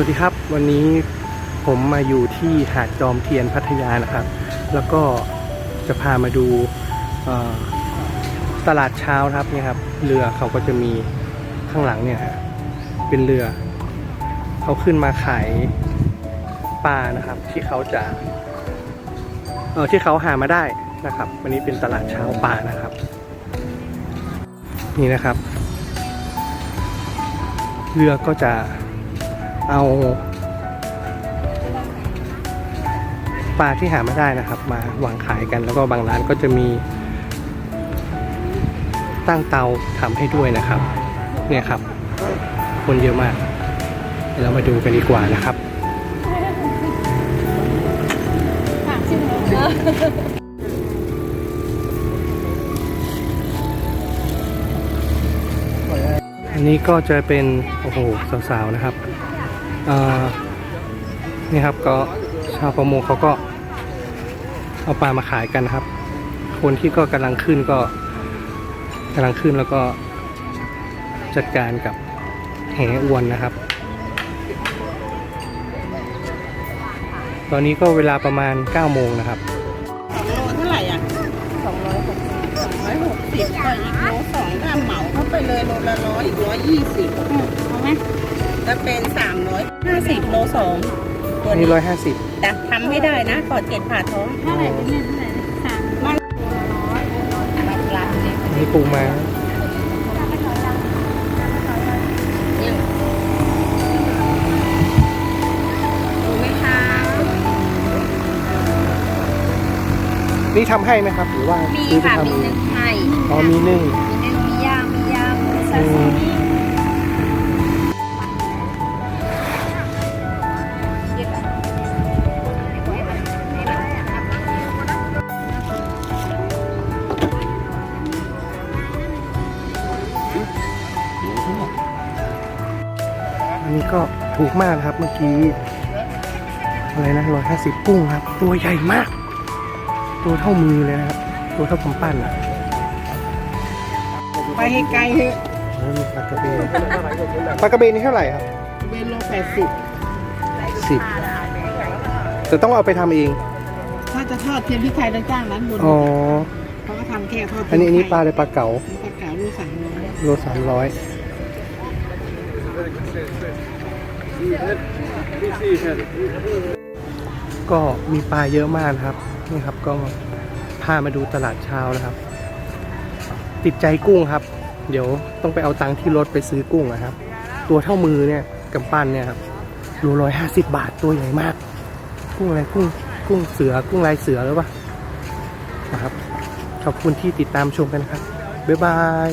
วัสดีครับ วันนี้ผมมาอยู่ที่หาดจอมเทียนพัทยานะครับ แล้วก็จะพามาดูตลาดเช้าครับเนี่ยครับ เรือเขาก็จะมีข้างหลังเนี่ยฮะเป็นเรือ เขาขึ้นมาขายปลานะครับ ที่เขาจะเออที่เขาหามาได้นะครับ วันนี้เป็นตลาดเช้าปลานะครับ นี่นะครับ เรือก็จะ เอาปลาที่หาไม่ได้นะครับ มาวางขายกันแล้วก็บางร้านก็จะมี ตั้งเตาทำให้ด้วยนะครับ เนี่ยครับ คนเยอะมากเรามาดูกันดีกว่านะครับอันนี้ก็จะเป็น โอ้โห สาวๆ นะครับ นี่ครับก็ชาวประมงเขาก็เอาปลามาขายกันนะครับ คนที่ก็กำลังขึ้นก็กำลังขึ้นแล้วก็จัดการกับแหอวนนะครับ ตอนนี้ก็เวลาประมาณ 9 โมงนะครับโลเท่าไหร่อะสองร้อยหกสิบสองร้อยหกสิบก็อีกโลสองถ้าเหมาเข้าไปเลยโลละร้อยอีกร้อยยี่สิบ มจะเป็นสามร้อยห้าสิบโลสองตัวนี่นี้ร้อยห้าสิบแต่ทำให้ได้นะก่อนเจ็ดผ่าท้องเท่าไหร่เป็นเนี่ยเท่าไหร่สามมันรับร้านเนี่ยนี่ปูมายังดูไหมคะ นี่ทำให้ไหมครับ หรือว่ามีซื้อไปค่ะ ทำมีเองนึ่งให้อ๋อมีนึ่งมีนึ่งมีย่างมีย่างมีซาอืซิม อันนี้ก็ถูกมากนะครับเมื่อกี้อะไรนะร้อยห้าสิบกุ้งครับ ตัวใหญ่มาก ตัวเท่ามือเลยนะครับ ตัวเท่ากำปั้นอะไปให้ไกลเถอะแล้วมีปลากระเบนปลากระเบนนี่เท่าไหร่ครับเป็นโลแปดสิบสิบจะต้องเอาไปทำเอง ถ้าจะทอดเทียมที่ไทยแล้วจ้างร้านบนอ๋อเขาก็ทำแค่ทอดอันนี้อันนี้ปลาเลยปลาเก๋าปลาเก๋าลูกสามร้อยโลสามร้อย ก็มีปลาเยอะมากนะครับ นี่ครับก็พามาดูตลาดเช้านะครับ ติดใจกุ้งครับ เดี๋ยวต้องไปเอาตังค์ที่รถไปซื้อกุ้งนะครับ ตัวเท่ามือเนี่ยกำปั้นเนี่ยครับโลร้อยห้าสิบบาทตัวใหญ่มาก กุ้งอะไรกุ้งกุ้งเสือกุ้งลายเสือหรือเปล่านะครับ ขอบคุณที่ติดตามชมกันนะครับ บ๊ายบาย